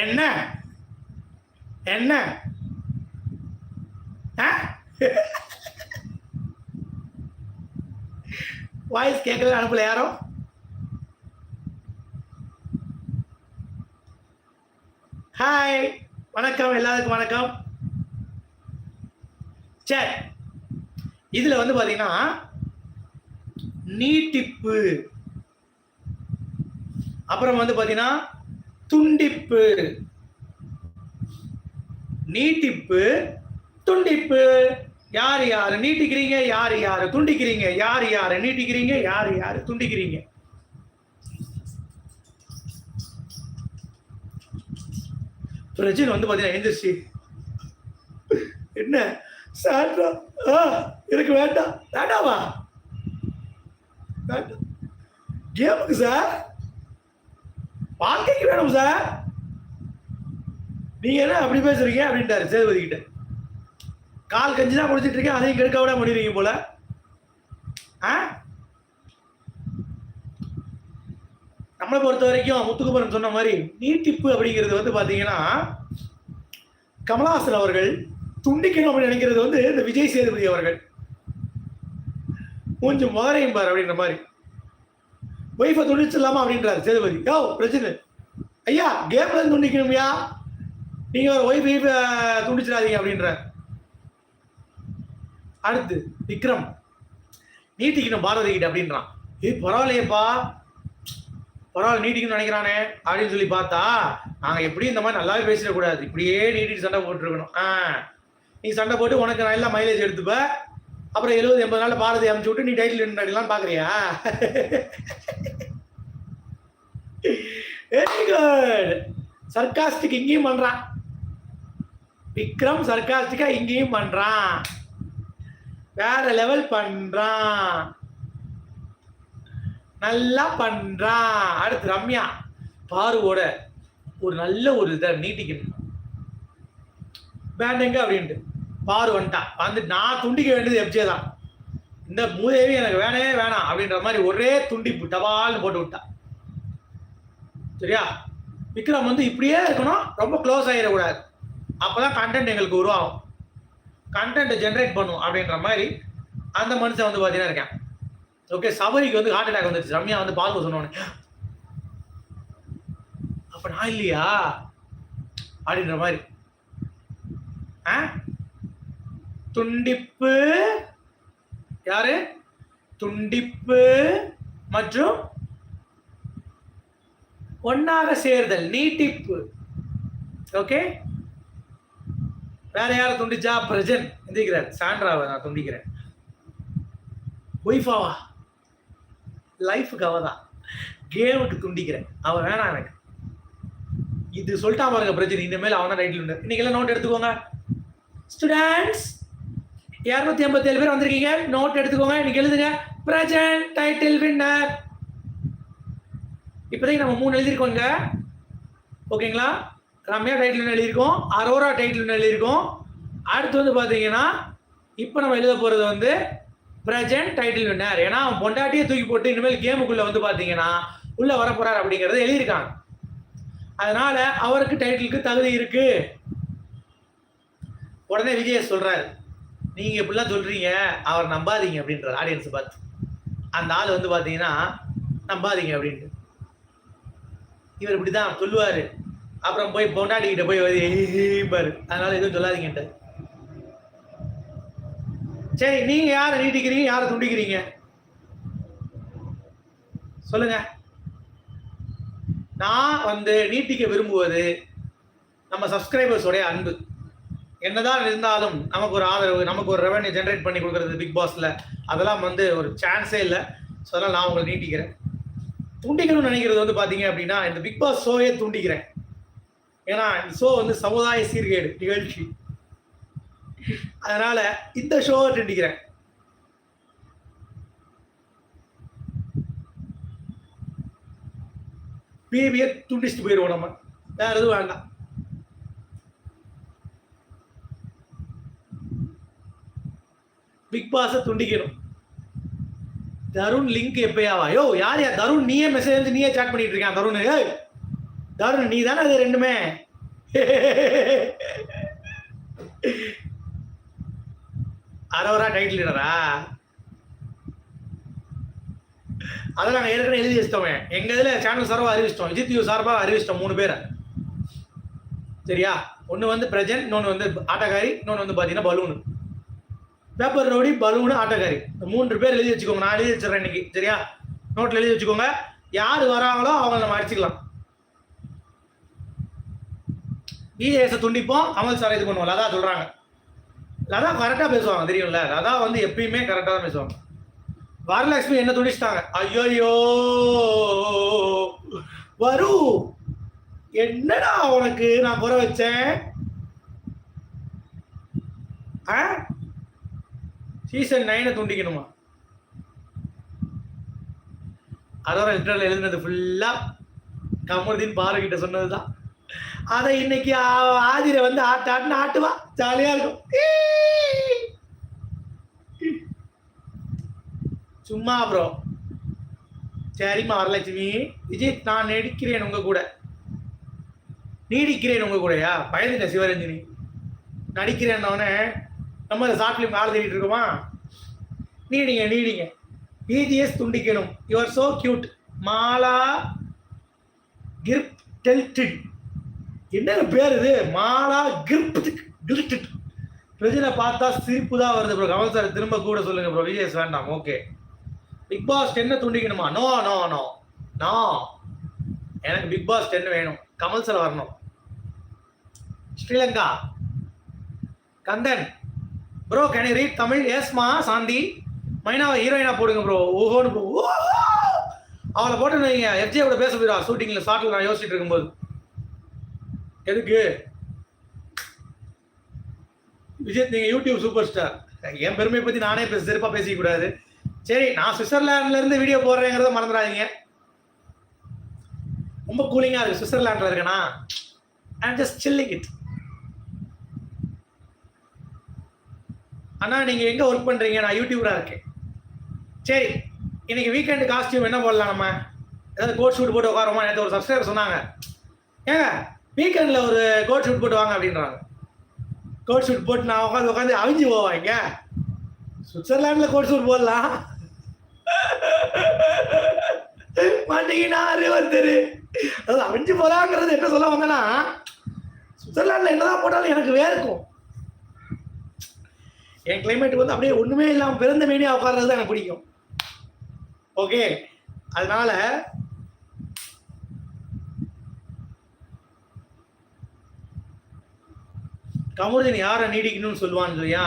என்ன? என்ன? வாய்ஸ் கேட்கல அனுப்பல யாரும் ஹாய் வணக்கம் எல்லாருக்கும் வணக்கம். சரி இதுல வந்து பாத்தீங்கன்னா நீட்டிப்பு. அப்புறம் வந்து பாத்தீங்கன்னா துண்டிப்பு. நீட்டிப்பு துண்டிப்பு. யார் யார் நீட்டிக்கிறீங்க யார் யாரு துண்டிக்கிறீங்க யார் யாரு நீட்டிக்கிறீங்க யார் யார் துண்டிக்கிறீங்க? பிரச்சனை வந்து பாத்தீங்கன்னா எந்திரிச்சு என்ன? சாட்ரா ஆ எனக்கு வேண்டாம். வேண்டாமா? வேண்டாம். கேமுக்கு சார்? வாழ்க்கைக்கு வேணும் சார் நீங்க என்ன அப்படி பேசுறீங்க? அப்படின்ட்டாரு சேதுபதி கிட்ட. கால் கஞ்சி தான் குடிச்சிட்டு இருக்கேன் அதையும் கெடுக்க விட முடியுறீங்க போல. ஆ? நம்மளை பொறுத்த வரைக்கும் முத்துக்குமரன் சொன்ன மாதிரி நீட்டிப்பு அப்படிங்கிறது வந்து பார்த்தீங்கன்னா கமலஹாசன் அவர்கள் துண்டிக்கணும் அப்படின்னு நினைக்கிறது வந்து இந்த விஜய் சேதுபதி அவர்கள். கொஞ்சம் முதரையும் பார் அப்படின்ற மாதிரி. ஒய்ஃபை துண்டிச்சிடலாமா அப்படின்றாரு. சேதுபதி. யோ பிரச்சனை ஐயா கேம்ல துண்டிக்கணும்யா. நீங்க ஒரு ஒய்ஃப் ஒய்ஃப் துண்டிச்சிடாதீங்க அப்படின்றார். அடுத்து விக்ரம். நீட்டிக்கணும் பாரதி கிட்ட அப்படின்றான். ஏய் பரவாயில்லையேப்பா. பரவாயில்ல நீட்டிக்கணும்னு நினைக்கிறானே அப்படின்னு சொல்லி பார்த்தா நாங்கள் எப்படியும் இந்த மாதிரி நல்லாவே பேசிடக்கூடாது. இப்படியே நீட்டிட்டு சண்டை போட்டுருக்கணும். ஆ. நீ சண்டை போட்டு உனக்கு நல்லா மைலேஜ் எடுத்துப்ப அப்புறம் எழுபது எண்பது நாள் பாரதி அமுச்சு விட்டு நீ டைட்டில் நின்றுலாம் பாக்குறியா? வெரி குட் சர்க்காஸ்டிக் இங்கேயும் பண்றான். விக்ரம் சர்க்காஸ்டிக்கா இங்கேயும் பண்றான். வேற லெவல் பண்றான். நல்லா பண்றான். அடுத்து ரம்யா. பாருவோட ஒரு நல்ல ஒரு இதை நீட்டிக்கணும் வேண்டங்க அப்படின்ட்டு. பாரு வந்துட்டான். வந்து நான் துண்டிக்க வேண்டியது எப்ஜே தான். இந்த மூதேவி எனக்கு வேணவே வேணாம் அப்படின்ற மாதிரி ஒரே துண்டிப்பு டபால்னு போட்டு விட்டா. சரியா? விக்ரம் வந்து இப்படியே இருக்கணும் ரொம்ப க்ளோஸ் ஆகிடக்கூடாது அப்பதான் கண்டென்ட் எங்களுக்கு உருவாகும். கண்டென்ட் ஜென்ரேட் பண்ணும் அப்படின்ற மாதிரி அந்த மனுஷன் வந்து பார்த்தீங்கன்னா இருக்கேன். ஓகே சபரிக்கு வந்து ஹார்ட் அட்டாக் வந்துருச்சு. ரம்யா வந்து பால் சொன்னோன்னு அப்ப நான் இல்லையா? அப்படின்ற மாதிரி. ஆ? துண்டிப்பு. யாரு? துண்டிப்பு மற்றும் ஒன்னாக சேர்தல் நீட்டிப்பு. ஓகே? வேற யாரை துண்டிச்சா? பிரஜன். எந்திரிக்கிறார். சாண்ட்ராவை நான் துண்டிக்கிறேன். ஒய்ஃபாவா? லைஃபுக்கு அவ தான் கேமுக்கு துண்டிக்கிறேன். அவன் வேணாம் எனக்கு. இது சொல்லிட்டா பாருங்க பிரச்சனை இனிமேல் அவன் தான் டைட்டில் உண்டு இன்னைக்கு எல்லாம் நோட் எடுத்துக்கோங்க. ஸ்டூடெண்ட்ஸ் இரநூத்தி ஐம்பத்தி ஏழு பேர் வந்திருக்கீங்க. நோட் எடுத்துக்கோங்க இன்னைக்கு எழுதுங்க. பிரஜன் டைட்டில் வின்னர் இப்போதைக்கு நம்ம மூணு எழுதியிருக்கோங்க ஓகேங்களா ரம்யா டைட்டில் எழுதியிருக்கோம். அரோரா டைட்டில் எழுதியிருக்கோம். அடுத்து வந்து பார்த்தீங்கன்னா இப்போ நம்ம எழுத போகிறது வந்து பிரஜன்ட் டைட்டில் வின்னர் ஏன்னா அவன் பொண்டாட்டியே தூக்கி போட்டு இனிமேல் கேமுக்குள்ளே வந்து பார்த்தீங்கன்னா உள்ளே வரப்போகிறார் அப்படிங்கிறத எழுதியிருக்காங்க. அதனால அவருக்கு டைட்டிலுக்கு தகுதி இருக்கு. உடனே விஜய சொல்றாரு. நீங்க இப்படிலாம் சொல்றீங்க அவர் நம்பாதீங்க அப்படின்றார் ஆடியன்ஸ் பார்த்து. அந்த ஆள் வந்து பார்த்தீங்கன்னா நம்பாதீங்க அப்படின்ட்டு. இவர் இப்படிதான் சொல்லுவார். அப்புறம் போய் பொண்டாட்டிக்கிட்ட போய் பாரு அதனால எதுவும் சொல்லாதீங்கன்ட்டு சரி நீங்க யாரை நீட்டிக்கிறீங்க யாரை துண்டிக்கிறீங்க? சொல்லுங்க. நான் வந்து நீட்டிக்க விரும்புவது நம்ம சப்ஸ்கிரைபர்ஸோடைய அன்பு. என்னதான் இருந்தாலும் நமக்கு ஒரு ஆதரவு நமக்கு ஒரு ரெவன்யூ ஜென்ரேட் பண்ணி கொடுக்குறது பிக் பாஸ்ல அதெல்லாம் வந்து ஒரு சான்ஸே இல்லை. ஸோ அதெல்லாம் நான் உங்களை நீட்டிக்கிறேன். துண்டிக்கணும்னு நினைக்கிறது வந்து பார்த்தீங்க அப்படின்னா இந்த பிக் பாஸ் ஷோயே துண்டிக்கிறேன். ஏன்னா இந்த ஷோ வந்து சமுதாய சீர்கேடு நிகழ்ச்சி. அதனால இந்த ஷோவை துண்டிக்கிறேன். பிஹேவியர் துண்டிச்சுட்டு போயிடுவோம் நம்ம. வேற எதுவும் வேண்டாம். பிக் பாஸை துண்டிக்கணும். தருண் லிங்க் எப்பயாவா? யோ யார் யார் தருண் நீயே மெசேஜ் வந்து நீயே சாட் பண்ணிட்டு இருக்கான் தருண். ஏய் தருண் நீ தானே அது ரெண்டுமே? அரோரா டைட்டில் லீடரா அதை நாங்கள் ஏற்கனவே எழுதி வச்சிட்டோம். எங்கள் இதில் சேனல் சார்பாக அறிவிச்சிட்டோம். விஜித் யூ சார்பாக அறிவிச்சிட்டோம் மூணு பேரை. சரியா? ஒன்று வந்து பிரஜன் இன்னொன்று வந்து ஆட்டக்காரி இன்னொன்று வந்து பார்த்தீங்கன்னா பலூனு. பேப்பர் ரவுடி பலூனு ஆட்டக்காரி இந்த மூன்று பேர் எழுதி வச்சுக்கோங்க. நான் எழுதி வச்சிடறேன் இன்னைக்கு. சரியா? நோட்டில் எழுதி வச்சுக்கோங்க. யார் வராங்களோ அவங்க நம்ம அடிச்சுக்கலாம். இஏஎஸை துண்டிப்போம். அமல் சார் இது பண்ணுவோம். லதா சொல்கிறாங்க லதா கரெக்டாக பேசுவாங்க. தெரியும்ல? லதா வந்து எப்பயுமே கரெக்டாக தான் பேசுவாங்க. வரலட்சுமி என்ன துண்டிச்சிட்டாங்க? ஐயோயோ! வரு! என்னடா உனக்கு? நான் புற வச்சேன். ஆ? சீசன் நைனை துண்டிக்கணுமா? அதோட லிட்டரில் எழுதுனது ஃபுல்லாக கமருதீன் பாருகிட்ட சொன்னது தான் அதை இன்னைக்கு ஆ- ஆதிரை வந்து ஆட்டு ஆட்டுன்னு ஆட்டுவா. ஜாலியாக இருக்கும். சும்மா ப்ரோ சரிம்மா வரலட்சுமி. விஜய் நான் நடிக்கிறேன் உங்க கூட. நீடிக்கிறேன் உங்க கூடயா? பயந்துட்டேன் சிவரஞ்சனி. நடிக்கிறேன்னொடனே நம்ம ஷார்ட் ஃபிலிம் ஆள் தேடிட்டு இருக்கோமா? நீடிங்க நீடிங்க. பிஜிஎஸ் துண்டிக்கணும். யுவர் சோ கியூட் மாலா கிரிப் டெல்டிட். என்னென்ன பேர் இது? மாலா கிரிப் கிரிப்ட் பிரஜனை பார்த்தா சிரிப்பு தான் வருது ப்ரோ கமல் சார் திரும்ப கூட சொல்லுங்க ப்ரோ விஜயஸ் வேண்டாம். ஓகே பிக் பாஸ் டென்னை துண்டிக்கணுமா? நோ நோ நோ நோ எனக்கு பிக் பாஸ் டென் வேணும். கமல் சார் வரணும். Sri Lanka. Kandhan. Bro can you read Tamil எஸ்மா Shanthi மைனாவை ஹீரோயினா போடுங்க ப்ரோ ஓஹோன்னு போ- அவளை போட்டு நீங்க எஃப்ஜே கூட பேச போயிடா ஷூட்டிங்கில் ஷார்ட்ல நான் யோசிச்சுட்டு இருக்கும்போது. எதுக்கு? விஜய் நீங்க யூடியூப் சூப்பர் ஸ்டார் என் பெருமையை பத்தி நானே பேச சிறப்பா பேசிக்க கூடாது. சரி நான் சுவிட்சர்லாந்துல இருந்து வீடியோ போடுறேங்கிறத மறந்துடாதீங்க. ரொம்ப கூலிங்கா இருக்கு. சுவிட்சர்லாந்துல இருக்கேனா? ஐம் ஜஸ்ட் சில்லிங் இட் அண்ணா நீங்கள் எங்கே ஒர்க் பண்ணுறீங்க நான் யூடியூபராக இருக்கேன். சரி இன்னைக்கு வீக்கெண்டு காஸ்டியூம் என்ன போடலாம் நம்ம? ஏதாவது கோட் ஷூட் போட்டு உட்காருமா நேற்று ஒரு சப்ஸ்கிரைபர் சொன்னாங்க. ஏங்க வீக்கெண்டில் ஒரு கோட் ஷூட் போட்டு வாங்க அப்படின்றாங்க. கோட் ஷூட் போட்டு நான் உட்காந்து உட்காந்து அவிஞ்சு போவாங்க சுவிட்சர்லாண்டில் கோட் ஷூட் போடலாம். மாட்டீங்கன்னா ஒருத்தர் அதாவது அவிஞ்சு போகலாங்கிறது என்ன சொல்ல வந்தேன்னா சுவிட்சர்லாந்துல என்னதான் போட்டாலும் எனக்கு வேர்க்கும். என் கிளைமேட் வந்து அப்படியே ஒண்ணுமே இல்லாமல் பிறந்த மேனியா உட்கார்றது தான் எனக்கு பிடிக்கும். ஓகே அதனால கமருதீன் யாரை நீடிக்கணும்னு சொல்லுவான்னு சொல்லியா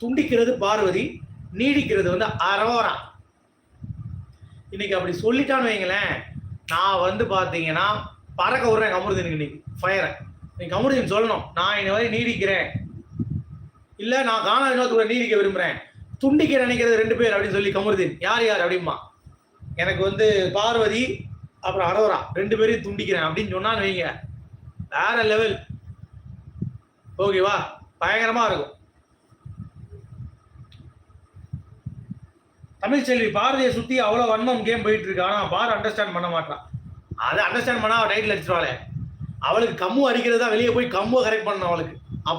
துண்டிக்கிறது பார்வதி நீடிக்கிறது வந்து அரோரா. இன்னைக்கு அப்படி சொல்லிட்டான்னு வைங்களேன் நான் வந்து பார்த்தீங்கன்னா பறக்க விடுறேன் கமருதீனுக்கு இன்னைக்கு. ஃபயரை நீ கமருதீன் சொல்லணும். நான் இன்ன வரை நீடிக்கிறேன். இல்லை நான் காணா வினோத்துக்குள்ள நீதிக்க விரும்புகிறேன் துண்டிக்க நினைக்கிறது ரெண்டு பேர் அப்படின்னு சொல்லி கமருதீன். யார் யார் அப்படிமா எனக்கு வந்து பார்வதி அப்புறம் அரோரா. ரெண்டு பேரையும் துண்டிக்கிறேன் அப்படின்னு சொன்னான்னு வைங்க. வேற லெவல் ஓகேவா பயங்கரமா இருக்கும். தமிழ்ச்செல்வி பாரதியை சுத்தி அவ்வளவு வன்மம் கேம் போயிட்டு இருக்கு. ஆனா பார் அண்டர்ஸ்டாண்ட் பண்ண மாட்டான். அதை அண்டர்ஸ்டாண்ட் பண்ணா அவள் டைட்டில் அடிச்சிருவாளே. அவளுக்கு கம்மு அடிக்கிறது தான் வெளியே போய் கம்முவை கரெக்ட் பண்ணணும் அவளுக்கு.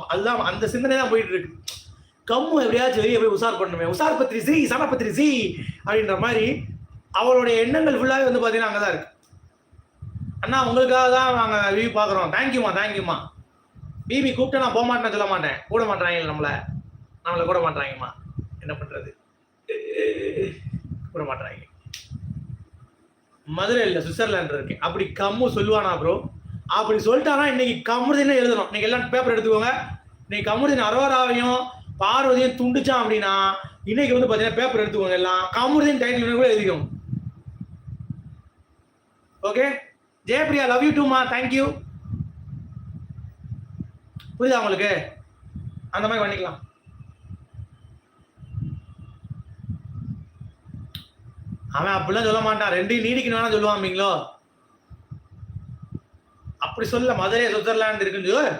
அதுதான் அந்த சிந்தனை தான் போயிட்டு இருக்கு கம்மு எப்படியாச்சும் வெளியே போய் உசார் பண்ணுமே உசார் பத்திரி சி சனபத்திரி சி அப்படின்ற மாதிரி அவளுடைய எண்ணங்கள் ஃபுல்லாகவே வந்து பார்த்தீங்கன்னா அங்கே தான் இருக்கு. அண்ணா உங்களுக்காக தான் நாங்கள் வியூ பார்க்குறோம் தேங்க்யூமா தேங்க்யூமா பிபி கூப்பிட்டு நான் போக மாட்டேன்னு சொல்ல மாட்டேன். கூட மாட்டாங்க நம்மளை. நம்மளை கூட மாட்டாங்கம்மா என்ன பண்ணுறது கூட மாட்டாங்க மதுரை இல்லை சுவிட்சர்லாந்து இருக்கு அப்படி கம்மு சொல்லுவானா ப்ரோ அப்படி சொல்லிட்டானா இன்னைக்கு கமருதினே எழுதணும். இன்னைக்கு எல்லாம் பேப்பர் எடுத்துக்கோங்க. இன்னைக்கு கமருதின் அரோராவையும் பார்வதியும் துண்டுச்சான் அப்படின்னா இன்னைக்கு வந்து பார்த்தீங்கன்னா பேப்பர் எடுத்துக்கோங்க எல்லாம். கமருதின் டைட்டில் கூட எழுதிக்கோங்க. ஓகே ஜெயபிரியா லவ் யூ டூமா தேங்க்யூ புரியுதா உங்களுக்கு? அந்த மாதிரி பண்ணிக்கலாம். அவன் அப்படிலாம் சொல்ல மாட்டான். ரெண்டையும் நீடிக்கணும் சொல்லுவான் அப்படிங்களோ? அப்படி சொல்ல மதுரை சுவிட்சர்லாந்து இருக்குன்னு சொல்ல.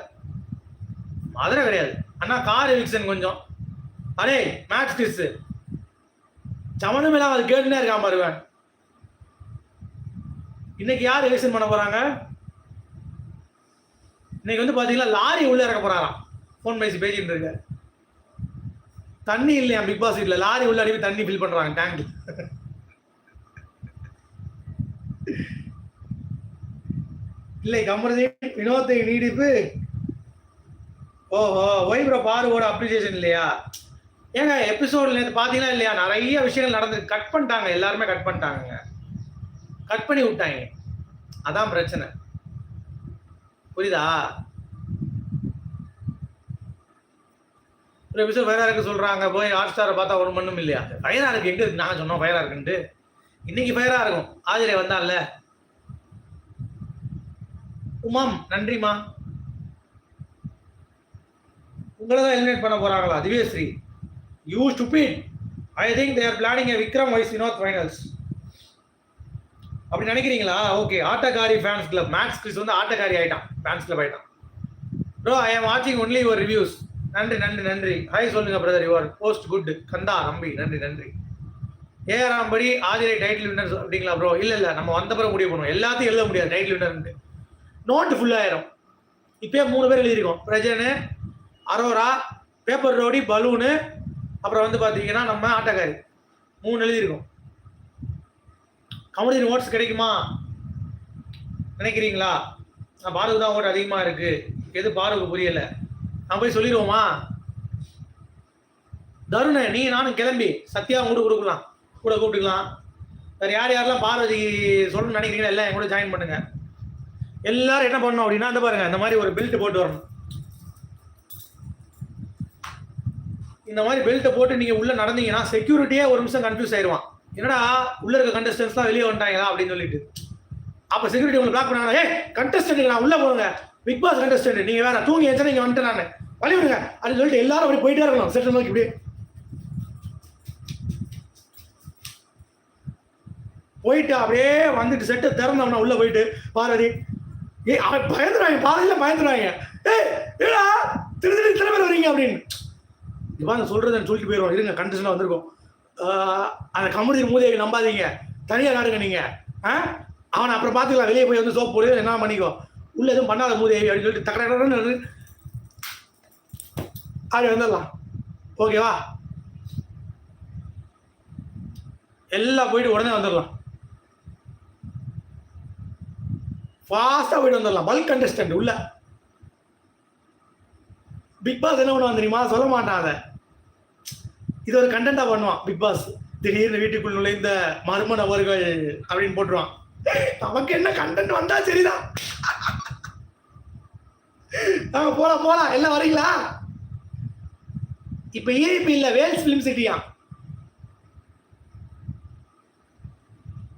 மதுரை கிடையாது. அண்ணா கார் எவிக்ஷன் கொஞ்சம். அரே மேட்ச் கிஸ் சமந்தம் அது கேட்டுனே இருக்கான் பாருவேன் இன்னைக்கு யார் எவிக்சன் பண்ண போறாங்க? இன்னைக்கு வந்து பாத்தீங்கன்னா லாரி உள்ள இறக்க போறாராம். ஃபோன் பேசி பேசிட்டு இருக்காரு தண்ணி இல்லையா பிக் பாஸ் இல்லை லாரி உள்ள அடிப்பி தண்ணி ஃபில் பண்றாங்க டேங்க் இல்லை கமருதே வினோத்தை நீடிப்பு. ஓஹோ ஒய் பாருவோட அப்ரிசியேஷன் இல்லையா? ஏங்க எபிசோட்ல இருந்து பார்த்தீங்கன்னா இல்லையா? நிறைய விஷயங்கள் நடந்து கட் பண்ணிட்டாங்க எல்லாருமே கட் பண்ணிட்டாங்க கட் பண்ணி விட்டாங்க. அதான் பிரச்சனை. புரியுதா? ஒரு எபிசோட் ஃபயரா இருக்கு சொல்றாங்க. போய் ஹாட் ஸ்டாரை பார்த்தா ஒன்றும் மண்ணும் இல்லையா? ஃபயரா இருக்கு. எங்க இருக்கு? நாங்க சொன்னோம் ஃபயராக இருக்குன்ட்டு. இன்னைக்கு ஃபயராக இருக்கும். ஆதிரை வந்தான்ல உமாம். நன்றிமா உங்களை தான் எலிமினேட் பண்ண போறாங்களா? Divyashree. You stupid I think there planning a Vikram wise Vinod finals அப்படி நினைக்கிறீங்களா? ஓகே ஆட்டக்காரி ஃபேன்ஸ் கிளப் மேக்ஸ் கிறிஸ் வந்து ஆட்டக்காரி ஆயிட்டான். ஃபேன்ஸ் கிளப் ஆயிட்டான். ப்ரோ ஐ ஆம் வாட்சிங் ஒன்லி யுவர் ரிவ்யூஸ் நன்றி நன்றி நன்றி. ஹாய் சொல்லுங்க brother your post good Kandha Nambi. நன்றி நன்றி. ஏஆராம்படி ஆதிரை டைட்டில் வின்னர் அப்படிங்களா ப்ரோ இல்லை இல்லை. நம்ம வந்த பிறகு முடிவு பண்ணுவோம். எல்லாத்தையும் எழுத முடியாது. டைட்டில் வின்னர்ன்ட்டு நோட்டு ஃபுல்லாயிரும் இப்போயே மூணு பேர் எழுதியிருக்கோம் பிரஜனு அரோரா பேப்பர் ரோடி பலூனு அப்புறம் வந்து பார்த்தீங்கன்னா நம்ம ஆட்டக்காரி. மூணு எழுதியிருக்கோம் கமலி ஓட்ஸ் கிடைக்குமா? நினைக்கிறீங்களா? நான் பாருக்கு தான் ஓட்டு அதிகமாக இருக்குது எது பாருக்கு புரியலை. நான் போய் சொல்லிடுவோமா? தருண நீ நானும் கிளம்பி. சத்யா கூட கொடுக்கலாம். கூட கூப்பிட்டுக்கலாம். வேறு யார் யாரெல்லாம் பார்வதி சொல்லணும்னு நினைக்கிறீங்களா? எல்லாம் என் கூட ஜாயின் பண்ணுங்கள் எல்லாரும் என்ன பண்ணணும் அப்படின்னா இந்த பாருங்க இந்த மாதிரி ஒரு பெல்ட் போட்டு வரணும். இந்த மாதிரி பெல்ட்டை போட்டு நீங்க உள்ள நடந்தீங்கன்னா செக்யூரிட்டியே ஒரு நிமிஷம் கன்ஃபியூஸ் ஆயிடுவான். என்னடா உள்ள இருக்க கண்டஸ்டன்ஸ் வெளியே வந்துட்டாங்களா அப்படின்னு சொல்லிட்டு. அப்ப செக்யூரிட்டி உங்களுக்கு பிளாக் பண்ணாங்க ஏ கண்டஸ்டன்ட் நான் உள்ள போங்க. பிக் பாஸ் கண்டஸ்டன்ட் நீங்க வேற தூங்கி எத்தனை நீங்க வந்துட்டு நான். வழி விடுங்க அப்படின்னு சொல்லிட்டு எல்லாரும் அப்படி போயிட்டே இருக்கணும் செட்டில் நோக்கி இப்படி போயிட்டு அப்படியே வந்துட்டு செட்டு திறந்தவன உள்ள போயிட்டு பார்வதி ஏ அவன் பயந்துருவாங்க பாதையில பயந்துருவாங்க. ஏய் ஏடா திரு திரு இத்தனை பேர் வரீங்க அப்படின்னு. இவாங்க சொல்றதுன்னு சொல்லிட்டு போயிடுவோம் இருங்க கண்டிஷனாக வந்திருக்கோம். அந்த கமுதி மூதையை நம்பாதீங்க. தனியாக நாடுங்க நீங்கள் ஆ? அவனை அப்புறம் பார்த்துக்கலாம். வெளியே போய் வந்து சோப் போடு என்ன பண்ணிக்கோ. உள்ள எதுவும் பண்ணாத மூதேவி அப்படின்னு சொல்லிட்டு தக்கடன்னு அப்படி வந்துடலாம். ஓகேவா எல்லாம் போயிட்டு உடனே வந்துடலாம். ஃபாஸ்ட்டாக போயிட்டு வந்துடலாம் பல்க் கண்டஸ்டன்ட் உள்ள. பிக் பாஸ் என்ன பண்ணுவான் தெரியுமா? சொல்ல மாட்டான் அதை. இது ஒரு கண்டென்ட்டாக பண்ணுவான் பிக் பாஸ் திடீர்னு வீட்டுக்குள் நுழைந்த மர்ம நபர்கள் அப்படின்னு போட்டுருவான். நமக்கு என்ன கண்டென்ட் வந்தா சரிதான். நாங்க போலாம் போலாம். எல்லாம் வரீங்களா? இப்ப ஏபி இல்ல வேல்ஸ் பிலிம் சிட்டியா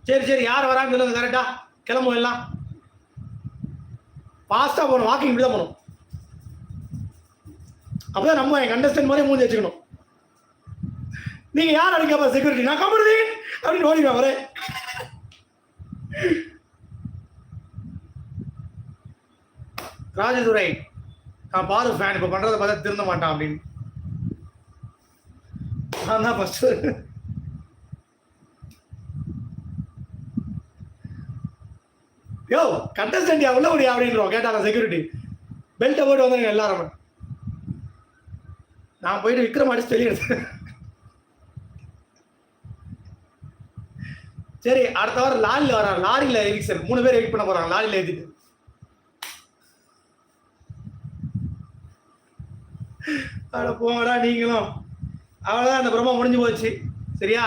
சரி சரி. யார் வராங்க சொல்லுங்க கரெக்டா கிளம்புவோம் எல்லாம். ஃபாஸ்ட்டாக போகணும் வாக்கிங் இப்படி தான் போகணும். அப்பதான் நம்ம என் அண்டர்ஸ்டாண்ட் மாதிரி மூஞ்சி வச்சுக்கணும். நீங்கள் யார் அடிக்கப்பா செக்யூரிட்டி நான் கமருதீன் அப்படின்னு ஓடிடுவேன் வரே ராஜதுரை நான் பாரு ஃபேன் இப்போ பண்றதை பார்த்தா திருந்த மாட்டான் அப்படின்னு. நான் தான் ஃபஸ்ட்டு யோ கண்டஸ்டன்ட் உள்ள முடியும் அப்படின்றோம். கேட்டாங்க செக்யூரிட்டி பெல்ட்டை போட்டு வந்தாங்க எல்லாரும். நான் போயிட்டு விக்ரம் அடிச்சு வெளியே சரி அடுத்த வாரம் லாரியில் வரான் லாரியில் எவிக்சன் மூணு பேர் எவிக் பண்ண போறாங்க. லாரியில் ஏற்றிட்டு அட போங்கடா நீங்களும். அவ்வளோதான் அந்த பிரம்மா முடிஞ்சு போச்சு. சரியா?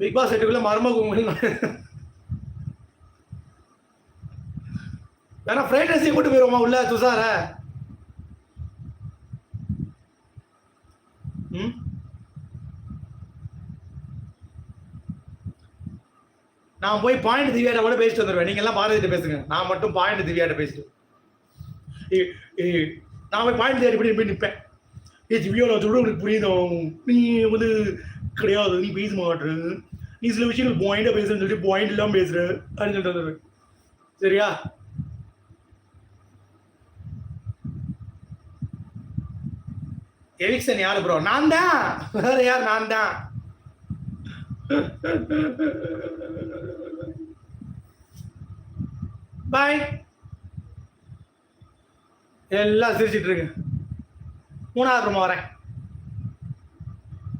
பிக் பாஸ் செட்டுக்குள்ள மர்ம கும்பல் வேணா ஃப்ரைட் ரைஸையும் கூட்டு போயிருவோமா உள்ள துஷார? ம்? நான் போய் பாயிண்ட் திவ்யாட்ட கூட பேசிட்டு வந்துடுவேன் நீங்க எல்லாம் பாரதிட்ட பேசுங்க. நான் மட்டும் பாயிண்ட் திவ்யாட்ட பேசிட்டு. ஏய், ஏய், நான் போய் பாயிண்ட் திவ்யா போய் போய் நிற்பேன் ஏ திவ்யா நான் சொல்ல உனக்கு புரியுதும் நீ வந்து கிடையாது. நீ பேச மாட்ரு நீ சில விஷயங்கள் பாயிண்டா பேசுறேன்னு சொல்லிட்டு பாயிண்ட் இல்லாமல் பேசுற. அப்படின்னு சொல்லிட்டு வந்துடுவேன் சரியா? எவிக்சன் யாரு ப்ரோ நான் தான் வேற யார்? நான் தான் பாய் எல்லாம் சிரிச்சிட்டு இருக்கு மூணாவது ரூமா வரேன்.